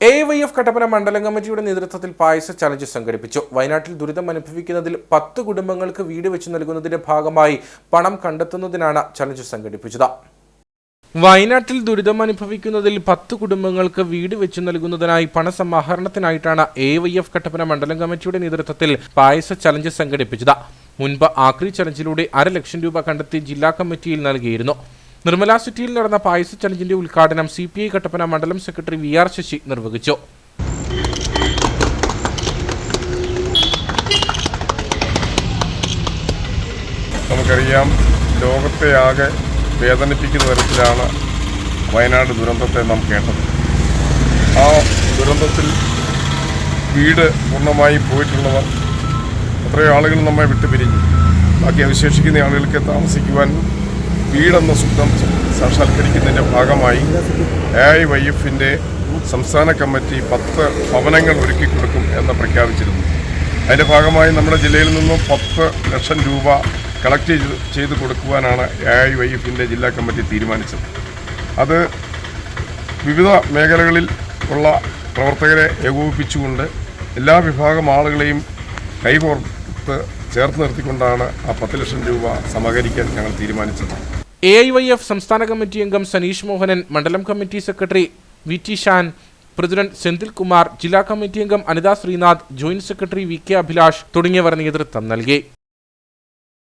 A Y F Kattappana മണ്ഡലം കമ്മിറ്റിയുടെ നേതൃത്വത്തിൽ പായസ ചലഞ്ച് സംഘടിപ്പിച്ചു. വയനാട്ടിൽ ദുരിതം അനുഭവിക്കുന്നതിൽ പത്ത് കുടുംബങ്ങൾക്ക് വീട് വെച്ച് നൽകുന്നതിന്റെ ഭാഗമായി പണം കണ്ടെത്തുന്നതിനാണ് ചലഞ്ച് സംഘടിപ്പിച്ചത്. വയനാട്ടിൽ ദുരിതം അനുഭവിക്കുന്നതിൽ പത്ത് കുടുംബങ്ങൾക്ക് വീട് വെച്ച് നൽകുന്നതിനായി പണസമാഹരണത്തിനായിട്ടാണ് എ വൈ എഫ് കട്ടപ്പന മണ്ഡലം കമ്മിറ്റിയുടെ നേതൃത്വത്തിൽ പായസ ചലഞ്ച് സംഘടിപ്പിച്ചത്. മുൻപ് ആക്രി ചലഞ്ചിലൂടെ അര ലക്ഷം രൂപ കണ്ടെത്തി ജില്ലാ കമ്മിറ്റിയിൽ നൽകിയിരുന്നു. നിർമ്മല സിറ്റിയിൽ നടന്ന പായസ ചലഞ്ചിന്റെ ഉദ്ഘാടനം സി പി ഐ കട്ടപ്പന മണ്ഡലം സെക്രട്ടറി വി ആർ ശശി നിർവഹിച്ചു. നമുക്കറിയാം ലോകത്തെ ആകെ വേദനിപ്പിക്കുന്ന തരത്തിലാണ് വയനാട് ദുരന്തത്തെ നാം കേട്ടത്. ആ ദുരന്തത്തിൽ വീട് പൂർണമായി പോയിട്ടുള്ളവർ എത്രയോ ആളുകൾ നമ്മെ വിട്ടുപിരിഞ്ഞു. ബാക്കി അവശേഷിക്കുന്ന ആളുകൾക്ക് താമസിക്കുവാൻ വീടെന്ന സ്വപ്നം സാക്ഷാത്കരിക്കുന്നതിന്റെ ഭാഗമായി എ ഐ വൈ എഫിന്റെ സംസ്ഥാന കമ്മിറ്റി പത്ത് ഭവനങ്ങൾ ഒരുക്കി കൊടുക്കും എന്ന് പ്രഖ്യാപിച്ചിരുന്നു. അതിന്റെ ഭാഗമായി നമ്മുടെ ജില്ലയിൽ നിന്നും പത്ത് ലക്ഷം രൂപ കളക്ട് ചെയ്ത് ചെയ്ത് കൊടുക്കുവാനാണ് എ ഐ വൈ എഫിന്റെ ജില്ലാ കമ്മിറ്റി തീരുമാനിച്ചത്. അത് വിവിധ മേഖലകളിൽ ഉള്ള പ്രവർത്തകരെ ഏകോപിപ്പിച്ചുകൊണ്ട് എല്ലാ വിഭാഗം ആളുകളെയും കൈകോർത്ത് ചേർത്ത് നിർത്തിക്കൊണ്ടാണ് ആ പത്ത് ലക്ഷം രൂപ സമാഹരിക്കാൻ ഞങ്ങൾ തീരുമാനിച്ചത്. എ ഐ വൈ എഫ് സംസ്ഥാന കമ്മിറ്റി അംഗം സനീഷ് മോഹനൻ മണ്ഡലം committee secretary V T Shan president Senthil Kumar ജില്ലാ കമ്മിറ്റി അംഗം Anitha Sreenath joint secretary V K Abhilash തുടങ്ങിയവർ നേതൃത്വം നൽകി.